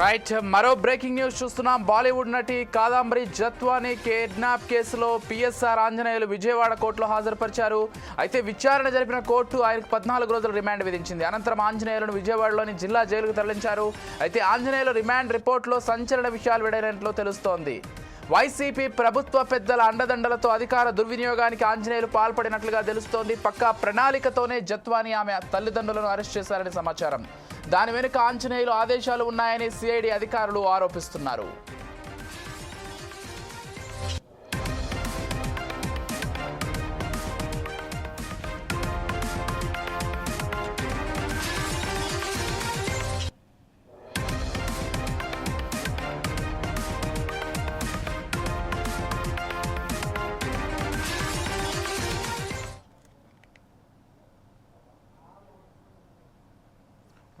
Right మరో breaking news చూస్తున్నాం. బాలీవుడ్ నటి కాదాంబరి జత్వాని కిడ్నాప్ కేసులో పిఎస్ఆర్ ఆంజనేయులు విజయవాడ కోర్టులో హాజరుపరిచారు. అయితే విచారణ జరిపిన కోర్టు ఆయనకు పద్నాలుగు రోజులు రిమాండ్ విధించింది. అనంతరం ఆంజనేయులను విజయవాడలోని జిల్లా జైలుకు తరలించారు. అయితే ఆంజనేయులు రిమాండ్ రిపోర్టులో సంచలన విషయాలు వెడైనట్లు తెలుస్తోంది. వైసీపీ ప్రభుత్వ పెద్దల అండదండలతో అధికార దుర్వినియోగానికి ఆంజనేయులు పాల్పడినట్లుగా తెలుస్తోంది. పక్కా ప్రణాళికతోనే జత్వాని ఆమె తల్లిదండ్రులను అరెస్ట్ చేశారని సమాచారం. దాని వెనుక ఆంజనేయులు ఆదేశాలు ఉన్నాయని సిఐడి అధికారులు ఆరోపిస్తున్నారు.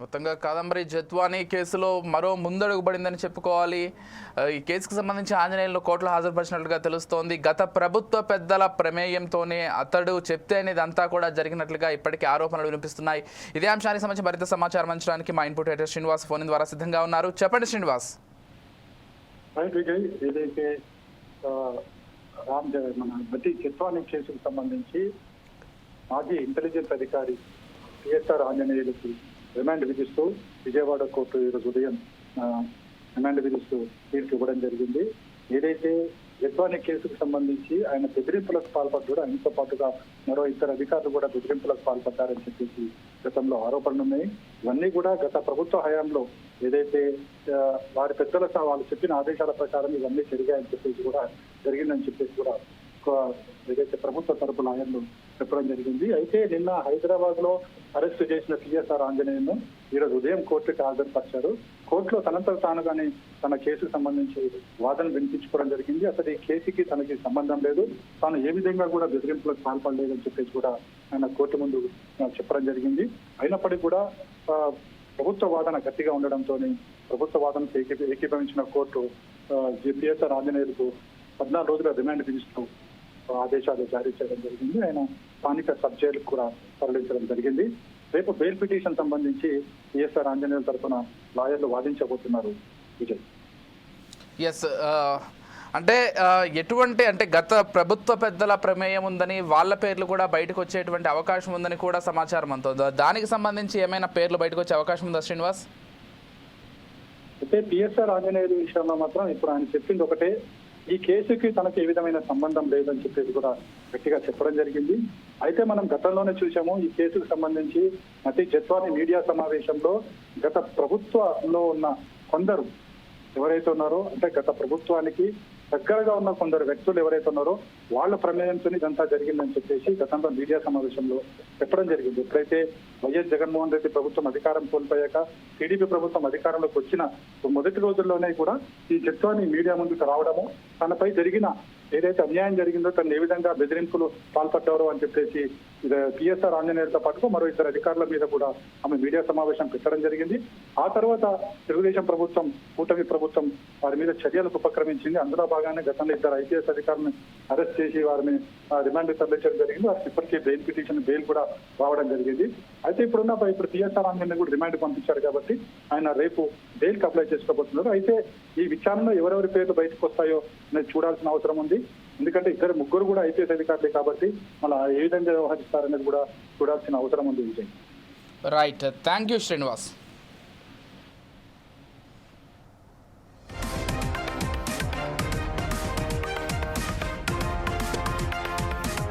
మొత్తంగా కాదంబరి జత్వానీ కేసులో మరో ముందడుగు పడిందని చెప్పుకోవాలి ఈ కేసుకు సంబంధించి ఆంజనేయులను కోర్టులో హాజరుపరిచినట్లుగా తెలుస్తోంది. గత ప్రభుత్వ పెద్దల ప్రమేయంతోనే అతడు చెప్తే అనేది అంతా కూడా జరిగినట్లుగా ఇప్పటికీ ఆరోపణలు వినిపిస్తున్నాయి. ఇదే అంశానికి సంబంధించి మరింత సమాచారం అందించడానికి మా ఇన్పుట్ ఎడిటర్ శ్రీనివాస్ ఫోన్ ద్వారా సిద్ధంగా ఉన్నారు. చెప్పండి శ్రీనివాస్. ఏదైతే రామ్ మన బట్టి చిత్వాని కేసుకు సంబంధించి మాజీ ఇంటెలిజెన్స్ అధికారి టిఎస్ఆర్ రిమాండ్ విధిస్తూ విజయవాడ కోర్టు ఈరోజు ఉదయం రిమాండ్ విధిస్తూ తీర్పు ఇవ్వడం జరిగింది. ఏదైతే చిత్వాని కేసుకు సంబంధించి ఆయన బెదిరింపులకు పాల్పడ్డాడు ఆయనతో పాటుగా మరో ఇద్దరు అధికారులు కూడా బెదిరింపులకు పాల్పడ్డారని చెప్పేసి గతంలో ఆరోపణలు ఉన్నాయి. ఇవన్నీ కూడా గత ప్రభుత్వ హయాంలో ఏదైతే వారి పెద్దల వాళ్ళు చెప్పిన ఆదేశాల ప్రకారం ఇవన్నీ జరిగాయని చెప్పేసి కూడా జరిగిందని చెప్పేసి కూడా ఏదైతే ప్రభుత్వ తరపు లాయర్లు చెప్పడం జరిగింది. అయితే నిన్న హైదరాబాద్లో అరెస్ట్ చేసిన సిఎస్ఆర్ ఆంజనేయులను ఈరోజు ఉదయం కోర్టుకి హాజరుపరిచారు. కోర్టులో తనంతట తానుగానే తన కేసుకు సంబంధించి వాదన వినిపించుకోవడం జరిగింది. అసలు ఈ కేసుకి తనకి సంబంధం లేదు. తాను ఏ విధంగా కూడా బెదిరింపులకు పాల్పడలేదని చెప్పేసి కూడా ఆయన కోర్టు ముందు చెప్పడం జరిగింది. అయినప్పటికీ కూడా ప్రభుత్వ వాదన గట్టిగా ఉండడంతో ప్రభుత్వ వాదనకు ఏకీ- ఏకీభవించిన కోర్టు జిపిఎస్ఆర్ ఆంజనేయులకు పద్నాలుగు రోజుల రిమాండ్ విధిస్తూ ఆదేశాలు జారీ చేయడం జరిగింది. ఆయన స్థానిక సబ్ జైలుకు కూడా తరలించడం జరిగింది. రేపు బెయిల్ పిటిషన్ సంబంధించి పిఎస్ఆర్ ఆంజనేయుల తరఫున లాయర్లు వాదించబోతున్నారు. విజయ్. ఎస్ అంటే ఎటువంటి అంటే గత ప్రభుత్వ పెద్దల ప్రమేయం ఉందని వాళ్ళ పేర్లు కూడా బయటకు వచ్చేటువంటి అవకాశం ఉందని కూడా సమాచారం అంత దానికి సంబంధించి ఏమైనా పేర్లు బయటకు వచ్చే అవకాశం ఉందా శ్రీనివాస్? అయితే పిఎస్ఆర్ ఆంజనేయుల విషయంలో మాత్రం ఇప్పుడు ఆయన చెప్పింది ఒకటే. ఈ కేసుకి తనకు ఏ విధమైన సంబంధం లేదని చెప్పేసి కూడా గట్టిగా చెప్పడం జరిగింది. అయితే మనం గతంలోనే చూసాము ఈ కేసుకు సంబంధించి నటి జత్వాని మీడియా సమావేశంలో గత ప్రభుత్వంలో ఉన్న కొందరు ఎవరైతే ఉన్నారో అంటే గత ప్రభుత్వానికి దగ్గరగా ఉన్న కొందరు వ్యక్తులు ఎవరైతే ఉన్నారో వాళ్ళ ప్రమేయంతో ఇదంతా జరిగిందని చెప్పేసి గతంలో మీడియా సమావేశంలో చెప్పడం జరిగింది. ఎప్పుడైతే వైఎస్ జగన్మోహన్ రెడ్డి ప్రభుత్వం అధికారం కోల్పోయాక టీడీపీ ప్రభుత్వం అధికారంలోకి వచ్చిన మొదటి రోజుల్లోనే కూడా ఈ జత్వాని మీడియా ముందుకు రావడము తనపై జరిగిన ఏదైతే అన్యాయం జరిగిందో తను ఏ విధంగా బెదిరింపులు పాల్పడ్డారో అని చెప్పేసి పిఎస్ఆర్ ఆంజనేయులతో పాటు మరో ఇద్దరు అధికారుల మీద కూడా ఆమె మీడియా సమావేశం పెట్టడం జరిగింది. ఆ తర్వాత తెలుగుదేశం ప్రభుత్వం కూటమి ప్రభుత్వం వారి మీద చర్యలకు ఉపక్రమించింది. అందులో భాగంగానే గతంలో ఇద్దరు ఐపీఎస్ అధికారులను అరెస్ట్ చేసి వారిని ఆ, రిమాండ్ తరలించడం జరిగింది. వారికి ఇప్పటికే బెయిల్ పిటిషన్ బెయిల్ కూడా రావడం జరిగింది. అయితే ఇప్పుడున్న ఇప్పుడు పిఎస్ఆర్ ఆంజనేయులు కూడా రిమాండ్ పంపించారు కాబట్టి ఆయన రేపు జైలుకి అప్లై చేసుకోబోతున్నారు. అయితే ఈ విచారణలో ఎవరెవరి పేర్లు బయటకు వస్తాయో అనేది చూడాల్సిన అవసరం ఉంది. ఎందుకంటే ఇద్దరు ముగ్గురు కూడా ఐపీఎస్ అధికారులే కాబట్టి మళ్ళీ ఏ విధంగా వ్యవహరిస్తారనేది కూడా చూడాల్సిన అవసరం ఉంది Vijay. Right thank you Srinivas